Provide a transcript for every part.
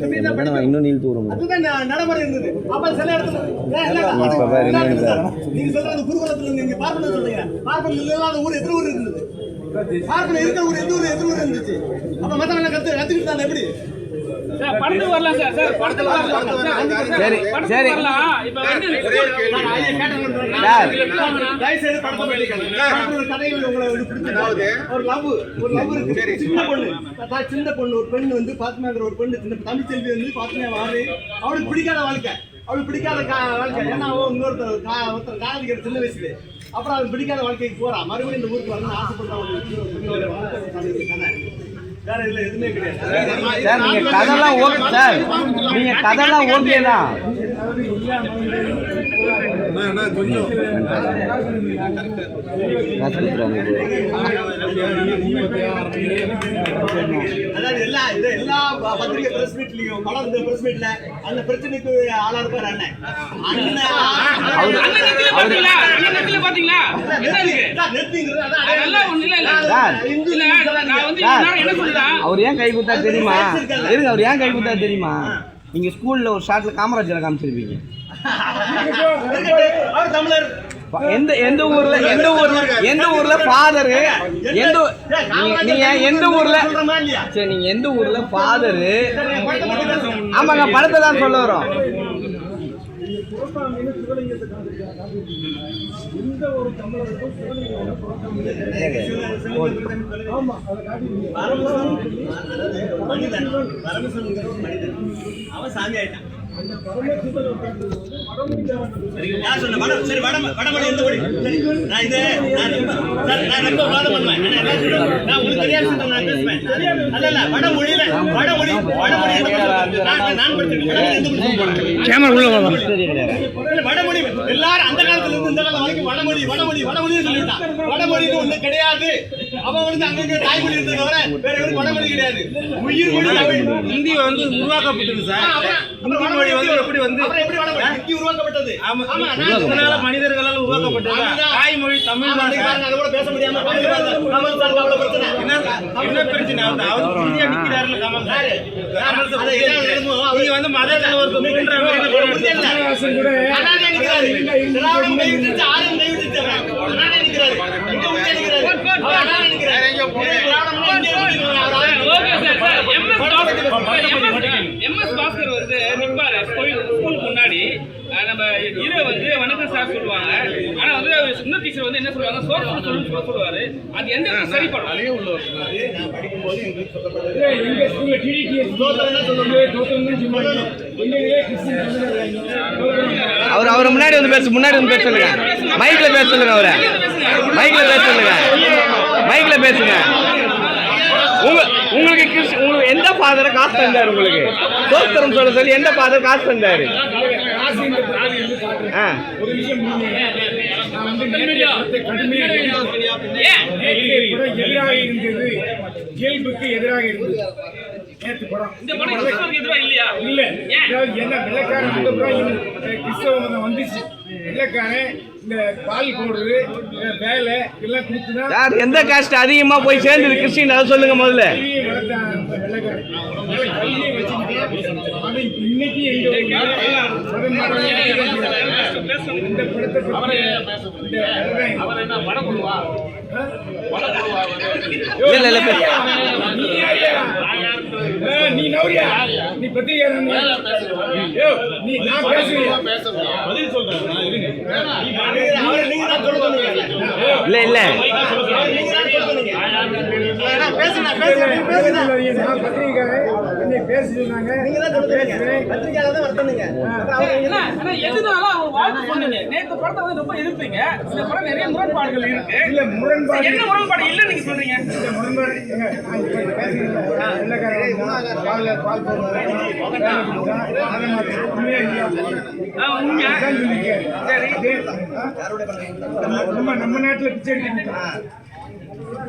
படிக்கணும். இன்னும் நீள் தூரம் நடைமுறை இருந்தது. அப்ப சில இடத்துல நீங்க சொல்றது குருகுலத்துல நீங்க சொல்றீங்க. இல்லாத ஊர் எத்தனை ஊர் இருந்தது. இருக்கிற ஊர் எந்த ஊர் எத்தனை ஊர் இருந்துச்சு. அப்ப மத்தவங்க கத்து கத்துக்கிட்டு தானே எப்படி? படத்துக்கு வரலாம் சார். சார் படத்துக்கு வரலாம். சார், சார், சரி, சரி. இப்ப வந்து சார். தயவு செய்து படத்தை ஒரு உங்களை பிடிச்சது. ஒரு love இருக்கு. சின்ன பொண்ணு. சின்ன பொண்ணு ஒரு பெண்ணு வந்து பாத்மாங்கிற ஒரு பெண்ணு சின்ன தமிழ் செல்வி வந்து பாத்மா வாரு அவளுக்கு பிடிக்காத வாழ்க்கை. அவளுக்கு பிடிக்காத கா- வாழ்க்கை. ஏன்னா அவன் இன்னொருத்தர் கா- ஒருத்தர் காதலிக்கிற சின்ன வயசுல அப்புறம் அவளுக்கு பிடிக்காத வாழ்க்கைக்கு போறா. மறுபடியும் இந்த ஊருக்கு வரணும்னு ஆசைப்பட்ட ஒரு பெண்ணோட வாழ்க்கை கதை. வேற இதுல எதுவுமே கிடையாது சார் நீங்க கதைலாம் ஓகே சார் நீங்க கதைலாம் ஓகே தான் எல்லா இது எல்லா பத்திரிகை பிரஸ் மீட்லயும் படம் இந்த பிரஸ் மீட்ல அந்த பிரச்சனைக்கு ஆளா இருப்பாரு அண்ணன் அண்ணன் பாத்தீங்களா அவர் ஏன் கை குத்தா தெரியுமா இருங்க அவர் ஏன் கை குத்தா தெரியுமா நீங்க ஸ்கூல்ல ஒரு ஷாட்ல காமராஜரை காமிச்சிருப்பீங்க தமிழர் எந்த எந்த ஊர்ல எந்த ஊர்ல எந்த ஊர்ல ஃபாதரு எந்த நீங்க- எந்த ஊர்ல? சரி நீங்க எந்த ஊர்ல ஃபாதரு ஆமாங்க படத்தை தான் சொல்ல வரோம். அவன் சாமி ஆயிட்டான். யார் சொன்ன? வட- சரி, வட- வடமொழி எந்த மொழி? சரி, நான் இது, நான் ரொம்ப- சார், நான் ரொம்ப வாதம் பண்ணுவேன். நான்? நான் உங்களுக்கு தெரியாத விஷயத்தை நான் பேசுவேன். அல்ல, இல்ல, வடமொழியில- வடமொழி- வடமொழி? நான் நான் படிச்சிருக்கேன். வடமொழி வடமொழி எல்லாரும் அந்த காலத்துல இருந்து இந்த காலம் வரைக்கும் வடமொழி வடமொழி வடமொழின்னு சொல்லிட்டான் வடமொழின்னு ஒண்ணு கிடையாது அவன் வந்து அங்கங்க தாய்மொழி இருந்தது தவிர வேற எதுவும் வடமொழி கிடையாது உயிர் மொழி தமிழ் ஹிந்தி வந்து உருவாக்கப்பட்டது சார் மொழி வந்து எப்படி? வந்து எப்படி உருவாக்கப்பட்டது? ஆமா இதனால மனிதர்களால் உருவாக்கப்பட்டது. தாய்மொழி தமிழ் அது கூட பேச முடியாம. என்ன பிரச்சனை? அவர் நிக்கிறாருல கமல் சார். நீங்க வந்து மத கலவரத்தை மூன்ற மாதிரி படம் எடுத்தீங்க. அனாதை நிக்கிறாரு. திராவிடம் கைவிட்டுச்சு, ஆரியம் கைவிட்டுச்சு அவர். அனாதை நிக்கிறாரு. இங்க உள்ள நிக்கிறாரு. அவர் அனாதை நிக்கிறாரு. திராவிடம்னா இந்தியா கூட்டிட்டு வராரு. அவர் ஆரியம் okay sir sir M S Baskar M S Baskar வந்து நிப்பாரு ஸ்கூல் ஸ்கூலுக்கு முன்னாடி அஹ், நம்ம ஹீரோ வந்து வணக்கம் சார் சொல்லுவாங்க. ஆனா வந்து சுந்தர் டீச்சர் வந்து என்ன சொல்லுவாங்க? சோர் சொல்லு சொல்லுவாரு. அது எந்த சரி பண்ணும் நான் படிக்கும்போது எங்களுக்கு சொல்லப்பட்டது. தோத்தம்னா சொல்லணும். அவர் அவர் முன்னாடி வந்து பேச முன்னாடி வந்து பேச சொல்லுங்க மைக்ல பேச சொல்லுங்க அவரை மைக்ல பேச சொல்லுங்க மைக்ல பேசுங்க. உங்க உங்களுக்கு கிறிஸ்- உங்களுக்கு எந்த ஃபாதரை காசு தந்தாரு உங்களுக்கு? சோஸ்திரம் சொல்ல சொல்லி எந்த ஃபாதர் காசு தந்தாரு? ஆ. எதிராக இருந்தது. இயல்புக்கு எதிராக இருந்தது. நேற்று படம். இந்த படம் கிறிஸ்துவருக்கு எதிரா இல்லையா? இல்ல. என்ன வெள்ளக்காரன் இந்த கிறிஸ்தவ மதம் வந்துச்சு. வெள்ளக்காரன் இந்த பால் போடுறது வேலை எல்லாம் கொடுத்துதான் யார் எந்த காஸ்ட் அதிகமா போய் சேர்ந்தது கிறிஸ்டின்? அதை சொல்லுங்க முதல்ல. வெள்ளக்காரன் அதனால கல்வியை வச்சுக்கிட்டு அவன் இன்னைக்கு இந்த படத்தை நீ நவுரியா? நீ பத்திரிகையாளர்? நீ? நான் தான் சொல்ல சொன்னீங்க. இல்ல இல்ல. அவரை நீங்க தான் என்னை பேச சொன்னாங்க. நீங்க தான் சொல்ல சொன்னீங்க. பேசுறேன். பத்திரிக்கையாளர் தான் வர சொன்னீங்க. அப்புறம் அவர் என்ன ஆனா எதுனால அவர் வாழ்த்து சொன்னீங்க. நேத்து படத்தை வந்து ரொம்ப எதிர்ப்பீங்க. இந்த படம் நிறைய முரண்பாடுகள் இருக்கு. இல்ல முரண்பாடு என்ன முரண்பாடு? இல்ல நீங்க சொல்றீங்க. இந்த முரண்பாடு பால் நம்ம நாட்டுல பிச்சை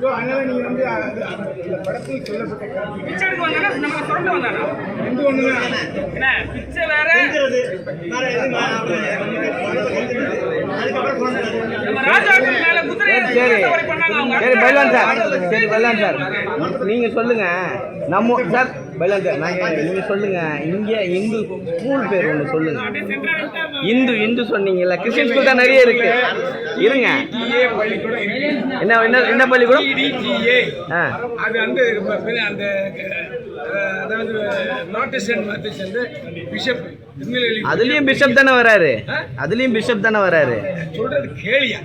So, அதனால நீங்க வந்து அது- அது- இந்த படத்தில் சொல்லப்பட்ட கருத்து பிச்சை எடுக்க வந்தானா நம்ம வந்தானா ரெண்டு என்ன? பிச்சை வேற. மேல குதிரை சரி சரி. பைலான் சார். சரி பைலான் சார் நீங்க சொல்லுங்க. நம்ம சார் பைலாஜி நாங்க நீங்க சொல்லுங்க. இங்க இந்து ஸ்கூல் பேர் ஒன்று சொல்லுங்க. இந்து இந்து சொன்னீங்கல்ல. கிறிஸ்டின் ஸ்கூல் தான் நிறைய இருக்கு. இருங்க. என்ன என்ன என்ன பள்ளிக்கூடம்? டிடிஏ ஆ. அது வந்து அந்த அதாவது நார்த் சென்ட் மெத்தடிஸ்ட் வந்து பிஷப் அதுலயும் பிஷப் தானே வராரு. அதுலயும் பிஷப் தானே வராரு. சொல்றது கேளியா.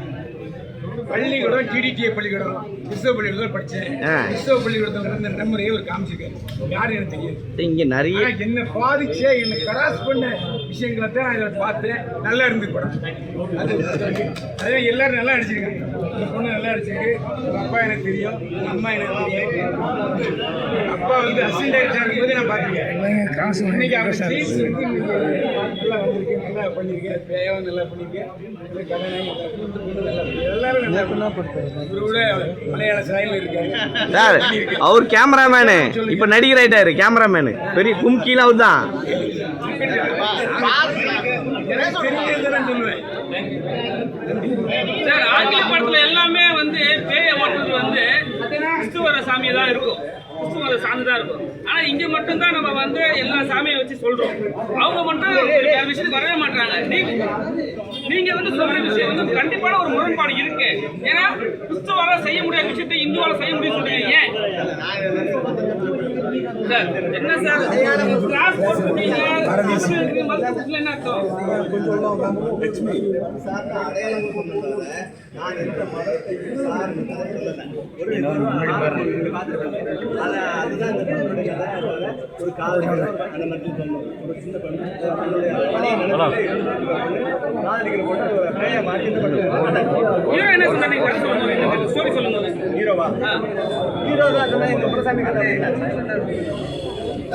பள்ளிக்கூடம் டிடிடிஏ பள்ளிக்கூடம் கிறிஸ்தவ பள்ளிக்கூடம் படிச்சேன். ஆ. கிறிஸ்தவ பள்ளிக்கூடத்துல இருந்த நம்பரையே ஒரு காமிச்சிருக்காரு. யாரும் எனக்கு தெரியாது இங்க நிறைய என்ன பாதிச்ச என்ன கிராஸ் பண்ண விஷயங்களை தான் நான் இதில் பார்த்தேன் நல்லா இருந்து படம். அது எல்லாரும் நல்லா அடிச்சிருக்காங்க இந்த பொண்ணு நல்லா அடிச்சிருக்கு அப்பா எனக்கு தெரியும். அம்மா எனக்கு தெரியும். அப்பா வந்து அசிஸ்டன்ட் டைரக்டர் இருக்கும்போது நான் பார்த்துருக்கேன். இன்னைக்கு அவர் நல்லா வந்திருக்கு. நல்லா பண்ணியிருக்கேன் பேயும் நல்லா பண்ணியிருக்கேன் அவர் கேமராமேனு இப்ப நடிகர் ஆயிட்டாரு கேமராமேனு பெரிய கும்கில அவர் தான். சார் ஆங்கில படத்துல எல்லாமே வந்து பேய ஓட்டுறது வந்து கிறிஸ்துவர சாமியை தான் இருக்கும். கிறிஸ்துவர சாமி தான் இருக்கும். ஆனா இங்க மட்டும் தான் நம்ம வந்து எல்லா சாமியை வச்சு சொல்றோம். அவங்க மட்டும் வேற விஷயம் வரவே மாட்டாங்க நீங்க வந்து சொல்ற விஷயம் வந்து கண்டிப்பான ஒரு முரண்பாடு இருக்கு. ஏன்னா கிறிஸ்துவால செய்ய முடியாத விஷயத்தை இந்துவால செய்ய முடியும் சொல்றீங்க. ஏன்? என்ன சார்? கிளாஸ் மதத்துல என்ன அர்த்தம்? நான். ஒரு காதல் அந்த மாதிரி ஒரு சின்ன பொண்ணு. காதலிக்கிற பொண்ணு மாற்றி என்ன சொல்லுங்க. ஸ்டோரி சொல்லுங்க. ஹீரோவா. ஹீரோ தான் சொன்னா இந்த குலசாமி கதை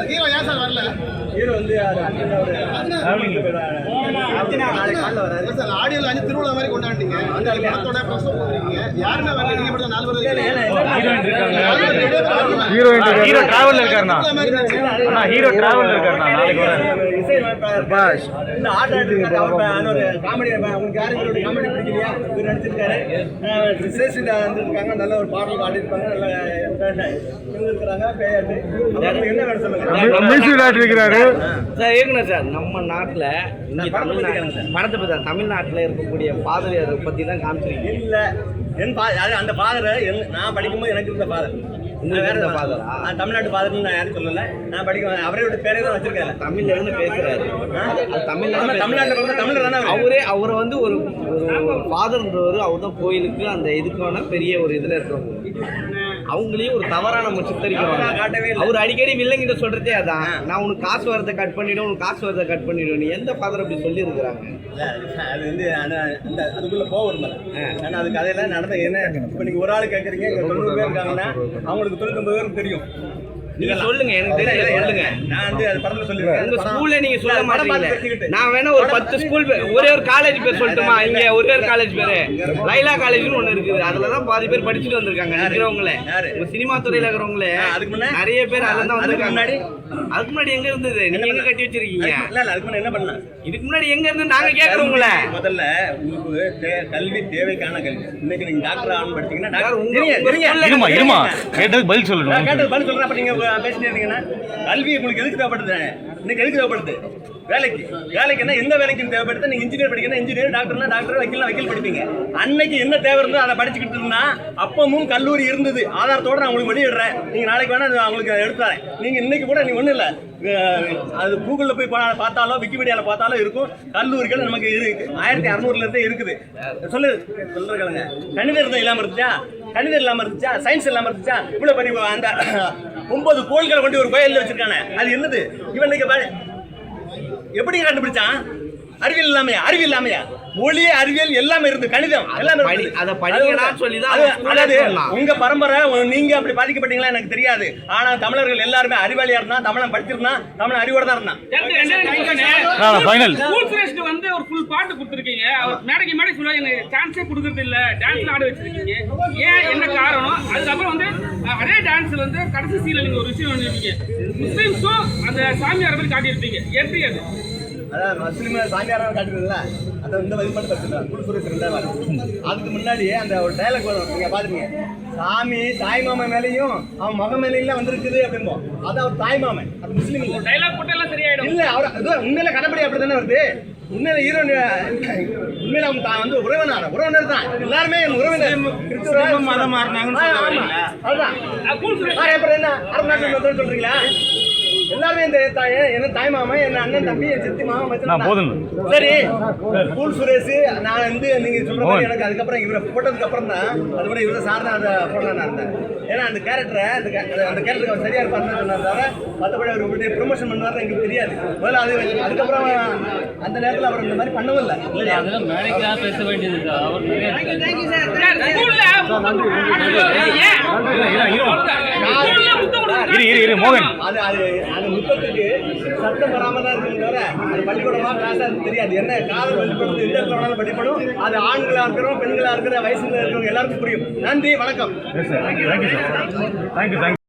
ஹீரோ ஏன் சார் வரல? ஹீரோ வந்து. ஆடியோல அஞ்சு திருவிழா மாதிரி கொண்டாடிட்டீங்க. அந்த படத்தோட பிரசவ போடுறீங்க பேர் ஹீரோ டிராவல் இருக்காருண்ணா. அண்ணா ஹீரோ டிராவல் இருக்காருண்ணா நாளைக்கு நல்ல ஒரு பாடல் இருக்கிறாரு. சார் நம்ம நாட்டில் தமிழ்நாட்டில் இருக்கக்கூடிய பாதிரியாரை பற்றி தான் காமிச்சிருக்கீங்க. இல்ல. என் பா அந்த ஃபாதர் நான் படிக்கும்போது எனக்கு இருந்த ஃபாதர் வேற? நான் தமிழ்நாட்டு ஃபாதர்னு நான் யாரும் சொல்லல. நான் படிக்கும் அவரோட பேரே தான் வச்சிருக்கேன் தமிழ்ல இருந்து பேசுறாரு. இருந்து தமிழ்நாட்டுல. பிறந்த தமிழர் தானே அவரு? அவரே வந்து ஒரு ஒரு ஃபாதர்ன்றவர் அவர் தான் கோயிலுக்கு அந்த இதுக்கான பெரிய ஒரு இதுல இருக்கிறவங்க. அவங்களையும் ஒரு தவறா நம்ம சித்தரிக்கிறோம். அவர் அடிக்கடி வில்லங்கிட்ட சொல்றதே அதான். நான் உனக்கு காசு வரதை கட் பண்ணிடுவேன் உனக்கு காசு வரதை கட் பண்ணிடுவேன் நீ எந்த ஃபாதர் அப்படி சொல்லி இருக்கிறாங்க அது வந்து அந்த அதுக்குள்ள போக விரும்பல ஏன்னா அது கதையெல்லாம் நடந்த என்ன இப்போ நீங்க ஒரு ஆள் கேட்குறீங்க தொண்ணூறு பேர் இருக்காங்கன்னா அவங்களுக்கு தொண்ணூத்தொம்பது பேருக்கு தெரியும். நீங்க சொல்லுங்க எனக்கு தெரியல சொல்லுங்க. நான் வந்து அது படத்துல சொல்லிருக்கேன் உங்க ஸ்கூல்ல நீங்க சொல்ல தெரிஞ்சுக்கிட்டு. நான் வேணா ஒரு பத்து ஸ்கூல் ஒரே ஒரு காலேஜ் பேர் சொல்லட்டுமா? இங்க ஒரே ஒரு காலேஜ் பேரு. லைலா காலேஜ்னு ஒண்ணு இருக்குது. அதுல தான் பாதி பேர் படிச்சுட்டு வந்திருக்காங்க. இருக்கிறவங்களே? உங்க சினிமா துறையில இருக்கிறவங்களே. ஆ, அதுக்கு முன்ன? நிறைய பேர் அதுல தான் அதுக்கு வந்திருக்காங்க. முன்னாடி? அதுக்கு முன்னாடி எங்க இருந்தது? நீங்க எங்க கட்டி வச்சிருக்கீங்க? இல்ல இல்ல அதுக்கு முன்ன என்ன பண்ணலாம் இதுக்கு முன்னாடி எங்க இருந்து நாங்க கேக்குறோம் உங்களை முதல்ல உங்களுக்கு கல்வி தேவைக்கான கல்வி. இன்னைக்கு நீங்க டாக்டர் ஆகணும் படிச்சீங்கன்னா சார், டாக்டர் உங்க- இருங்க, உங்க இருங்க. ஸ்கூல்ல- இருமா இருமா. கேட்டதுக்கு பதில் நான் சொல்லணும் கேட்டது பதில் சொல்றேன் அப்ப நீங்க பேசிட்டே இருந்தீங்கன்னா கல்வி உங்களுக்கு எதுக்கு தேவைப்படுது? இன்னைக்கு எதுக்கு தேவைப்படுது? வேலைக்கு. வேலைக்கு என்ன? எந்த வேலைக்கு தேவைப்படுது? நீங்க இன்ஜினியர் படிக்கணும் இன்ஜினியர் டாக்டர்னா டாக்டர் வக்கீல்னா வக்கீல் படிப்பீங்க. அன்னைக்கு என்ன தேவை இருந்தோ அதை படிச்சுக்கிட்டு இருந்தா அப்பமும் கல்லூரி இருந்தது. ஆதாரத்தோட நான் உங்களுக்கு வெளியிடுறேன். நீங்க நாளைக்கு வேணா அவங்களுக்கு உங்களுக்கு எடுத்து நீங்க இன்னைக்கு கூட நீ ஒண்ணும் இல்ல. அது கூகுளில் போய் பார்த்தாலும் பார்த்தாலோ பார்த்தாலும் இருக்கும். கல்லூரிகள் நமக்கு இருக்கு. ஆயிரத்தி அறுநூறுல இருந்தே இருக்குது. சொல்லு. சொல்றேங்க கணிதம் இல்லாமல் இருந்துச்சா? கணிதம் இல்லாமல் இருந்துச்சா? சயின்ஸ் இல்லாமல் இருந்துச்சா? இவ்வளோ பண்ணி அந்த ஒன்பது கோயில்களை கொண்டு ஒரு கோயிலில் வச்சிருக்கானே. அது என்னது? இவன் இன்னைக்கு எப்படி கண்டுபிடிச்சான்? அறிவியல் இல்லாமையா? அறிவியல் இல்லாமையா? மொழி அறிவியல் எல்லாமே இருந்து கணிதம். எல்லாமே. அதை சொல்லி அதாவது. உங்க பரம்பரை நீங்க அப்படி பாதிக்கப்பட்டீங்களா எனக்கு தெரியாது. ஆனா தமிழர்கள் எல்லாருமே அறிவாளியா இருந்தான் தமிழன் படிச்சிருந்தான் தமிழன் அறிவோட தான் இருந்தான். ஃபைனல் வந்து ஒரு ஃபுல் பாட்டு கொடுத்துருக்கீங்க. அவர் மேடைக்கு மேடை சொல்லுவாங்க எனக்கு சான்ஸே கொடுக்கறது இல்ல. டான்ஸ்ல ஆட வச்சிருக்கீங்க. ஏன் என்ன காரணம்? அதுக்கப்புறம் வந்து அதே டான்ஸ்ல வந்து கடைசி சீன்ல நீங்க ஒரு விஷயம் பண்ணிருப்பீங்க முஸ்லீம்ஸும் அந்த சாமியாரை பத்தி காட்டியிருப்பீங்க. எப்படி அது? அதான் முஸ்லீம் சாமியாரம் காட்டுறதுல அதை இந்த வழி மட்டும் தடுத்துட்டாங்க குரு சுரேஷ் ரெண்டாவது அதுக்கு முன்னாடியே அந்த ஒரு டைலாக் வரும். நீங்க பாத்துருங்க சாமி தாய் மாமன் மேலேயும் அவன் மகன் மேலேயும் வந்திருக்குது அப்படிம்போம். அது அவர் தாய் மாமன். அது முஸ்லீம் இல்ல. டைலாக் போட்டு எல்லாம் சரியாயிடும். இல்ல அவர் அது உண்மையில கடப்படி அப்படி தானே வருது. உண்மையில ஹீரோ உண்மையில தான் வந்து உறவினர். உறவினர் தான். எல்லாருமே என் உறவினர். கிறிஸ்துவ மதம்? அதுதான். அப்புறம் என்ன? அரபு வந்து சொல்றீங்களா? எல்லாருமே இந்த தாய் என்ன தாய் மாமன் என்ன அண்ணன் தம்பி என் சித்தி மாமன் மச்சான் போதும். சரி கூல் சுரேஷ் நான் வந்து நீங்க சொல்ற மாதிரி எனக்கு அதுக்கப்புறம் இவரை போட்டதுக்கு அப்புறம் தான் அது கூட இவரை சார்ந்த அந்த போடலாம் நான் இருந்தேன் ஏன்னா அந்த கேரக்டரை அந்த அந்த- கேரக்டருக்கு அவர் சரியா இருப்பாருன்னு சொன்னார் தவிர மற்றபடி அவர் ப்ரொமோஷன் பண்ணுவாரு எங்களுக்கு தெரியாது. முதல்ல அது அதுக்கப்புறம் அந்த நேரத்தில் அவர் இந்த மாதிரி பண்ணவும் இல்லை. அதெல்லாம் மேடைக்காக பேச வேண்டியது. அவர் இரு இரு இரு மோகன். அது அது அந்த முத்தத்துக்கு சத்தம் வராம தான் இருக்கும் தவிர அது பள்ளிக்கூடமா கிளாஸா தெரியாது. என்ன காதல் பள்ளிக்கூடத்து எந்த இடத்துல படிப்படும் அது ஆண்களா இருக்கிறோம் பெண்களா இருக்கிற வயசுல இருக்கிறவங்க எல்லாருக்கும் புரியும். நன்றி வணக்கம். Thank you thank you